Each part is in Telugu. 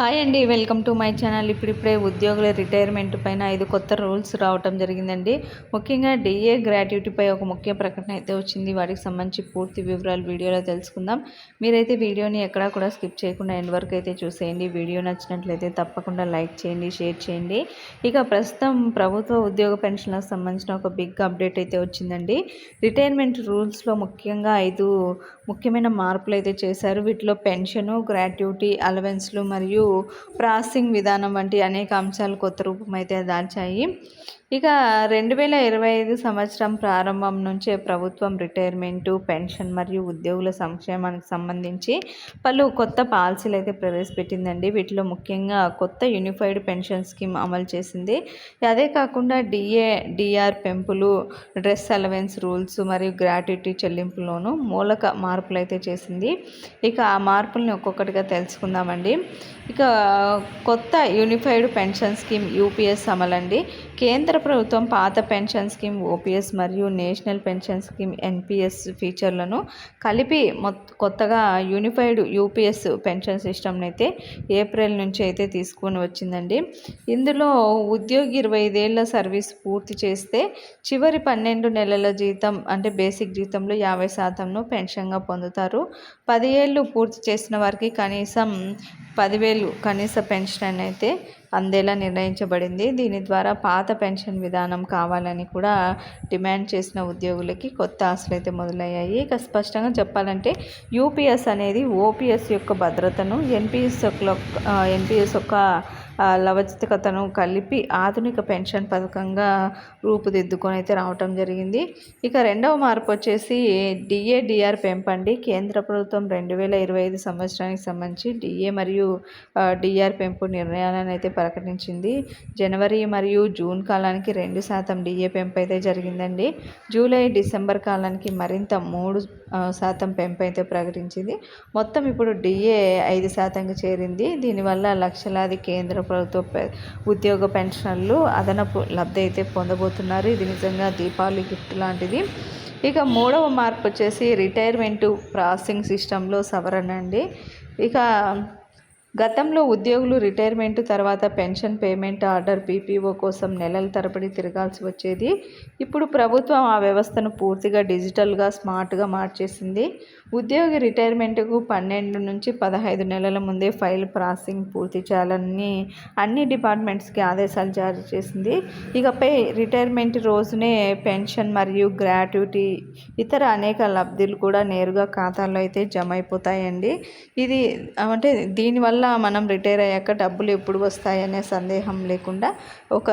హాయ్ అండి వెల్కమ్ టు మై ఛానల్. ఇప్పుడిప్పుడే ఉద్యోగుల రిటైర్మెంట్ పైన ఐదు కొత్త రూల్స్ రావటం జరిగిందండి. ముఖ్యంగా డిఏ గ్రాట్యుటీపై ఒక ముఖ్య ప్రకటన అయితే వచ్చింది. వాటికి సంబంధించి పూర్తి వివరాలు వీడియోలో తెలుసుకుందాం. మీరైతే వీడియోని ఎక్కడా కూడా స్కిప్ చేయకుండా ఎండ్ వరకు అయితే చూసేయండి. వీడియో నచ్చినట్లయితే తప్పకుండా లైక్ చేయండి షేర్ చేయండి. ఇక ప్రస్తుతం ప్రభుత్వ ఉద్యోగ పెన్షన్లకు సంబంధించిన ఒక బిగ్ అప్డేట్ అయితే వచ్చిందండి. రిటైర్మెంట్ రూల్స్లో ముఖ్యంగా ఐదు ముఖ్యమైన మార్పులు అయితే చేశారు. వీటిలో పెన్షను గ్రాట్యుటీ అలవెన్స్లు మరియు ప్రాసెసింగ్ విధానం వంటి అనేక అంశాలు కొత్త రూపం అయితే దాల్చాయి. ఇక రెండు వేల ఇరవై ఐదు సంవత్సరం ప్రారంభం నుంచే ప్రభుత్వం రిటైర్మెంటు పెన్షన్ మరియు ఉద్యోగుల సంక్షేమానికి సంబంధించి పలు కొత్త పాలసీలు అయితే ప్రవేశపెట్టిందండి. వీటిలో ముఖ్యంగా కొత్త యూనిఫైడ్ పెన్షన్ స్కీమ్ అమలు చేసింది. అదే కాకుండా డిఏ డిఆర్ పెంపులు డ్రెస్ అలవెన్స్ రూల్స్ మరియు గ్రాట్యుటీ చెల్లింపులోను మూలక మార్పులు అయితే చేసింది. ఇక ఆ మార్పుల్ని ఒక్కొక్కటిగా తెలుసుకుందామండి. ఇక కొత్త యూనిఫైడ్ పెన్షన్ స్కీమ్ యూపీఎస్ అమలండి. కేంద్ర ప్రభుత్వం పాత పెన్షన్ స్కీమ్ ఓపీఎస్ మరియు నేషనల్ పెన్షన్ స్కీమ్ ఎన్పిఎస్ ఫీచర్లను కలిపి కొత్తగా యూనిఫైడ్ యూపీఎస్ పెన్షన్ సిస్టమ్ని అయితే ఏప్రిల్ నుంచి అయితే తీసుకొని వచ్చిందండి. ఇందులో ఉద్యోగి ఇరవై ఐదేళ్ళ సర్వీస్ పూర్తి చేస్తే చివరి పన్నెండు నెలల జీతం అంటే బేసిక్ జీతంలో యాభై శాతంను పెన్షన్గా పొందుతారు. పది ఏళ్ళు పూర్తి చేసిన వారికి కనీసం పదివేలు కనీస పెన్షన్ అయితే అందేలా నిర్ణయించబడింది. దీని ద్వారా పాత పెన్షన్ విధానం కావాలని కూడా డిమాండ్ చేసిన ఉద్యోగులకి కొత్త ఆశలు అయితే మొదలయ్యాయి. ఇక స్పష్టంగా చెప్పాలంటే యూపీఎస్ అనేది ఓపీఎస్ యొక్క భద్రతను ఎన్పిఎస్ యొక్క ఎన్పిఎస్ యొక్క లవచికతను కలిపి ఆధునిక పెన్షన్ పథకంగా రూపుదిద్దుకొని అయితే రావటం జరిగింది. ఇక రెండవ మార్పు వచ్చేసి డిఏడిఆర్ పెంపండి. కేంద్ర ప్రభుత్వం రెండు వేల ఇరవై ఐదు సంవత్సరానికి సంబంధించి డిఏ మరియు డిఆర్ పెంపు నిర్ణయాలను అయితే ప్రకటించింది. జనవరి మరియు జూన్ కాలానికి రెండు శాతం డిఏ పెంపు అయితే జరిగిందండి. జూలై డిసెంబర్ కాలానికి మరింత మూడు శాతం పెంపు అయితే ప్రకటించింది. మొత్తం ఇప్పుడు డిఏ ఐదు శాతంకి చేరింది. దీనివల్ల లక్షలాది కేంద్ర ప్రభుత్వ ఉద్యోగ పెన్షన్లు అదనపు లబ్ధి అయితే పొందబోతున్నారు. ఇది నిజంగా దీపావళి గిఫ్ట్ లాంటిది. ఇక మూడవ మార్పు వచ్చేసి రిటైర్మెంటు ప్రాసెసింగ్ సిస్టంలో సవరణ అండి. ఇక గతంలో ఉద్యోగులు రిటైర్మెంట్ తర్వాత పెన్షన్ పేమెంట్ ఆర్డర్ పీపీఓ కోసం నెలల తరబడి తిరగాల్సి వచ్చేది. ఇప్పుడు ప్రభుత్వం ఆ వ్యవస్థను పూర్తిగా డిజిటల్గా స్మార్ట్గా మార్చేసింది. ఉద్యోగి రిటైర్మెంట్కు పన్నెండు నుంచి పదహైదు నెలల ముందే ఫైల్ ప్రాసెసింగ్ పూర్తి చేయాలని అన్ని డిపార్ట్మెంట్స్కి ఆదేశాలు జారీ చేసింది. ఇకపై రిటైర్మెంట్ రోజునే పెన్షన్ మరియు గ్రాట్యుటీ ఇతర అనేక లబ్ధులు కూడా నేరుగా ఖాతాలో అయితే జమ అయిపోతాయండి. ఇది అంటే దీనివల్ల మనం రిటైర్ అయ్యాక డబ్బులు ఎప్పుడు వస్తాయనే సందేహం లేకుండా ఒక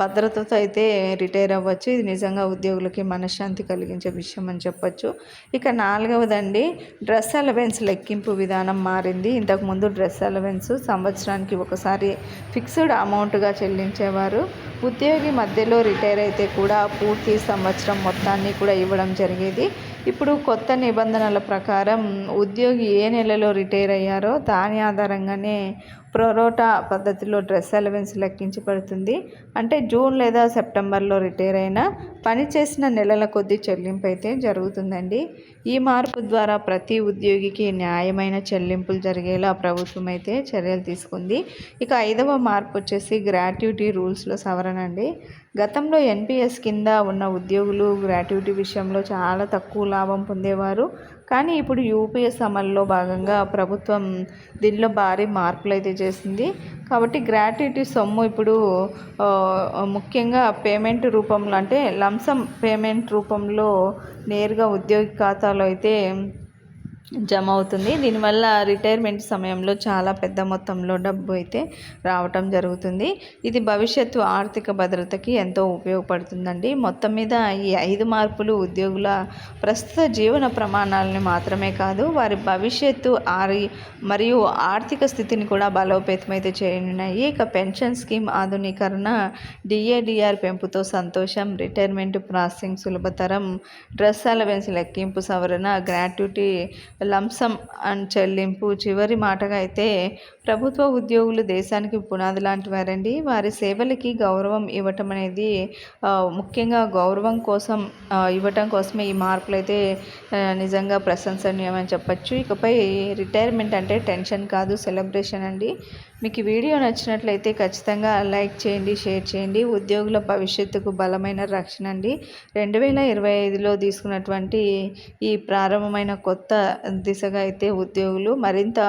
భద్రతతో అయితే రిటైర్ అవ్వచ్చు. ఇది నిజంగా ఉద్యోగులకి మనశ్శాంతి కలిగించే విషయం అని చెప్పచ్చు. ఇక నాలుగవదండి డ్రెస్ అలవెన్స్ లెక్కింపు విధానం మారింది. ఇంతకుముందు డ్రెస్ అలవెన్స్ సంవత్సరానికి ఒకసారి ఫిక్స్డ్ అమౌంట్గా చెల్లించేవారు. ఉద్యోగి మధ్యలో రిటైర్ అయితే కూడా పూర్తి సంవత్సరం మొత్తాన్ని కూడా ఇవ్వడం జరిగేది. ఇప్పుడు కొత్త నిబంధనల ప్రకారం ఉద్యోగి ఏ నెలలో రిటైర్ అయ్యారో దాని ఆధారంగానే ప్రొరోటా పద్ధతిలో డ్రెస్ అలవెన్స్ లెక్కించబడుతుంది. అంటే జూన్ లేదా సెప్టెంబర్లో రిటైర్ అయిన పనిచేసిన నెలల కొద్దీ చెల్లింపు అయితే జరుగుతుందండి. ఈ మార్పు ద్వారా ప్రతి ఉద్యోగికి న్యాయమైన చెల్లింపులు జరిగేలా ప్రభుత్వం అయితే చర్యలు తీసుకుంది. ఇక ఐదవ మార్పు వచ్చేసి గ్రాట్యుటీ రూల్స్లో సవరణ అండి. గతంలో ఎన్పిఎస్ కింద ఉన్న ఉద్యోగులు గ్రాట్యుటీ విషయంలో చాలా తక్కువ లాభం పొందేవారు. కానీ ఇప్పుడు యూపీఎస్ అమల్లో భాగంగా ప్రభుత్వం దీనిలో భారీ మార్పులు అయితే చేసింది. కాబట్టి గ్రాట్యుటీ సొమ్ము ఇప్పుడు ముఖ్యంగా పేమెంట్ రూపంలో అంటే లంసం పేమెంట్ రూపంలో నేరుగా ఉద్యోగి ఖాతాలో అయితే జమ అవుతుంది దీనివల్ల రిటైర్మెంట్ సమయంలో చాలా పెద్ద మొత్తంలో డబ్బు అయితే రావటం జరుగుతుంది. ఇది భవిష్యత్తు ఆర్థిక భద్రతకి ఎంతో ఉపయోగపడుతుందండి. మొత్తం మీద ఈ ఐదు మార్పులు ఉద్యోగుల ప్రస్తుత జీవన ప్రమాణాలని మాత్రమే కాదు వారి భవిష్యత్తు ఆరి మరియు ఆర్థిక స్థితిని కూడా బలోపేతం అయితే చేయనున్నాయి. ఇక పెన్షన్ స్కీమ్ ఆధునీకరణ డిఏడిఆర్ పెంపుతో సంతోషం రిటైర్మెంట్ ప్రాసెసింగ్ సులభతరం డ్రెస్ అలవెన్స్ లెక్కింపు సవరణ గ్రాట్యుటీ లంసం అండ్ చెల్లింపు చివరి మాటగా అయితే ప్రభుత్వ ఉద్యోగులు దేశానికి పునాది లాంటి వారండి వారి సేవలకి గౌరవం ఇవ్వటం అనేది ముఖ్యంగా గౌరవం కోసం ఇవ్వటం కోసమే ఈ మార్పులు అయితే నిజంగా ప్రశంసనీయమని చెప్పచ్చు. ఇకపై రిటైర్మెంట్ అంటే టెన్షన్ కాదు సెలబ్రేషన్ అండి. మీకు వీడియో నచ్చినట్లయితే ఖచ్చితంగా లైక్ చేయండి షేర్ చేయండి. ఉద్యోగుల భవిష్యత్తుకు బలమైన రక్షణ అండి. రెండు వేల ఇరవై ఐదులో తీసుకున్నటువంటి ఈ ప్రారంభమైన కొత్త దిశగా అయితే ఉద్యోగులు మరింత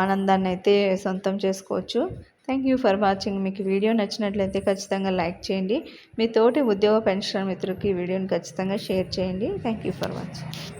ఆనందాన్ని అయితే సొంతం చేసుకోవచ్చు. థ్యాంక్ యూ ఫర్ వాచింగ్ మీకు వీడియో నచ్చినట్లయితే ఖచ్చితంగా లైక్ చేయండి. మీ తోటి ఉద్యోగ పెన్షన్ మిత్రులకి ఈ వీడియోని ఖచ్చితంగా షేర్ చేయండి. Thank you for watching